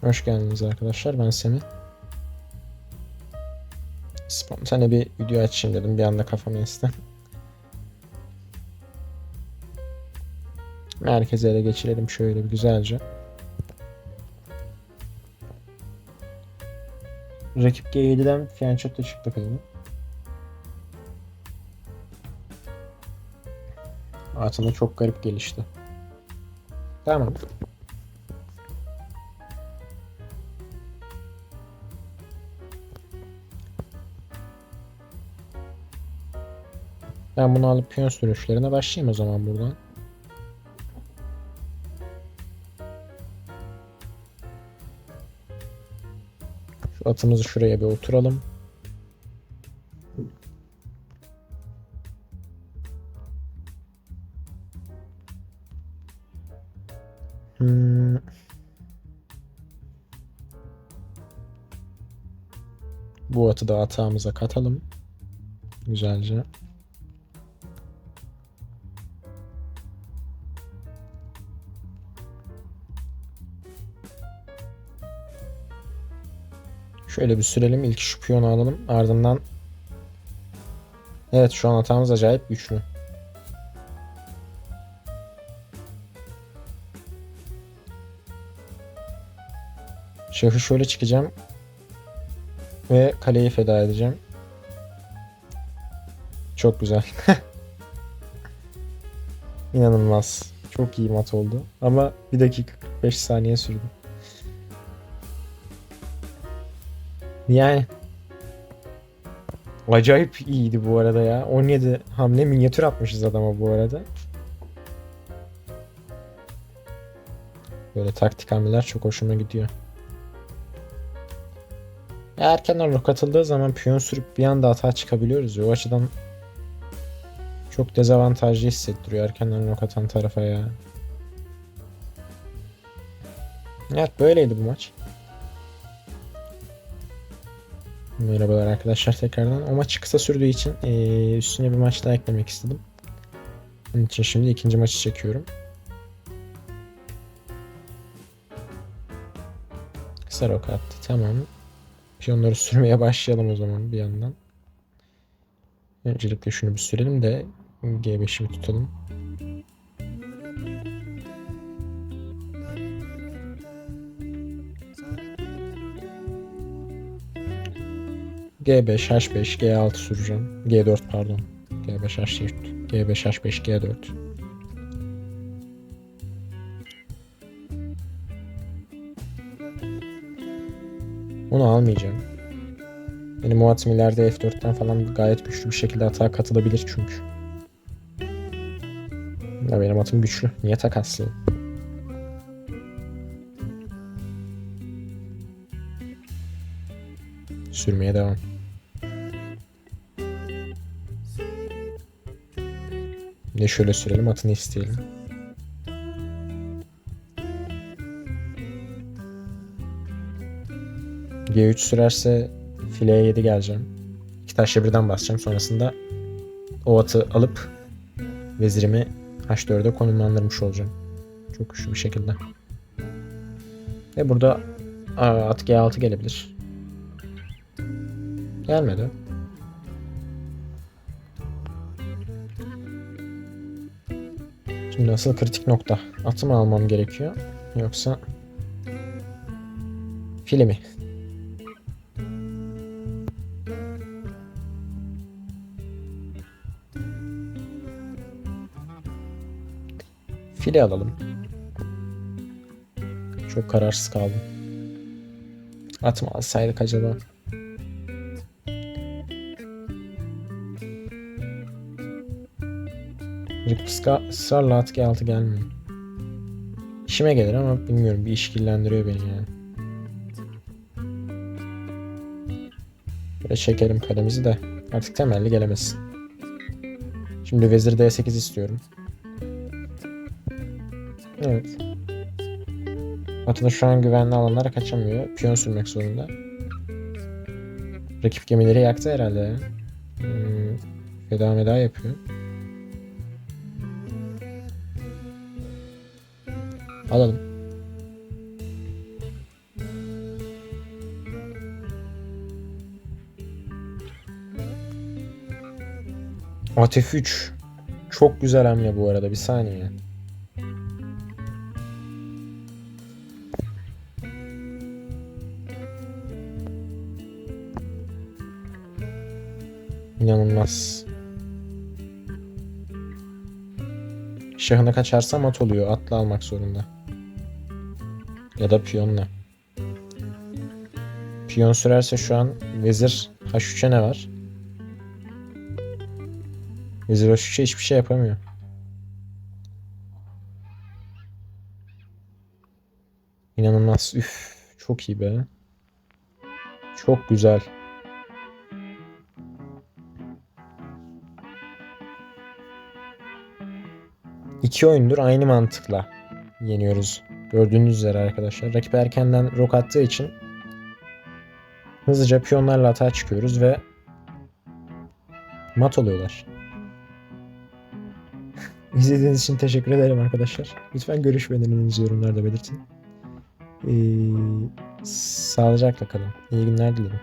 Hoş geldiniz arkadaşlar. Ben Semih. Spontane bir video açayım dedim. Bir anda kafama esti. Merkeze ele geçirelim şöyle bir güzelce. Rakip G7'den Fianchotto çıktı kızım. Atına çok garip gelişti. Tamam. Ben bunu alıp piyon sürüşlerine başlayayım o zaman buradan. Şu atımızı şuraya bir oturalım. Hmm. Bu atı da atağımıza katalım. Güzelce. Şöyle bir sürelim. İlk şu piyonu alalım. Ardından Evet şu an atağımız acayip güçlü. Şahı şöyle çıkacağım. Ve kaleyi feda edeceğim. Çok güzel. İnanılmaz. Çok iyi mat oldu. Ama 1 dakika 45 saniye sürdü. Yani acayip iyiydi bu arada ya. 17 hamle minyatür atmışız adama bu arada. Böyle taktik hamleler çok hoşuma gidiyor. Ya erken rok atıldığı zaman piyon sürüp bir anda hata çıkabiliyoruz. O açıdan çok dezavantajlı hissettiriyor erkenden rok atan tarafa ya. Evet böyleydi bu maç. Merhabalar arkadaşlar tekrardan. O maç kısa sürdüğü için eee, üstüne bir maç daha eklemek istedim. Onun için şimdi ikinci maçı çekiyorum. Kısa rok attı tamam. Piyonları sürmeye başlayalım o zaman bir yandan. Öncelikle şunu bir sürelim de G5'imi tutalım. G5, H5, G6 süreceğim. G4 pardon. G5, H4. G5, H5, G4. Onu almayacağım. Benim o atım ileride F4'ten falan gayet güçlü bir şekilde hata katılabilir çünkü. Ya benim atım güçlü. Niye takaslayayım? Sürmeye devam. Bir de şöyle sürelim atını isteyelim. G3 sürerse fileye 7 geleceğim. İki taşla birden basacağım. Sonrasında o atı alıp vezirimi H4'e konumlandırmış olacağım. Çok güçlü bir şekilde. Ve burada at G6 gelebilir. Gelmedi. Şimdi asıl kritik nokta. Atı mı almam gerekiyor? Yoksa file mi? File alalım. Çok kararsız kaldım. At mı alsaydık acaba? Rıpska ısrarla at G6 gelmiyor. İşime gelir ama bilmiyorum bir işkillendiriyor beni yani. Böyle çekelim kalemizi de artık temelli gelemesin. Şimdi vezir D8 istiyorum. Evet. Atını şu an güvenli alanlara kaçamıyor. Piyon sürmek zorunda. Rakip gemileri yaktı herhalde. Hmm, feda meda yapıyor. Alalım. Atef 3. Çok güzel hamle bu arada. Bir saniye. İnanılmaz. Şahına kaçarsam at oluyor. Atla almak zorunda. Ya da piyonla. Piyon sürerse şu an vezir H3'e ne var? Vezir H3'e hiçbir şey yapamıyor. İnanılmaz. Üf, çok iyi be. Çok güzel. İki oyundur aynı mantıkla yeniyoruz. Gördüğünüz üzere arkadaşlar. Rakip erkenden rok attığı için hızlıca piyonlarla atağa çıkıyoruz ve mat oluyorlar. İzlediğiniz için teşekkür ederim arkadaşlar. Lütfen görüş ve önerinizi yorumlarda belirtin. Ee, sağlıcakla kalın. İyi günler dilerim.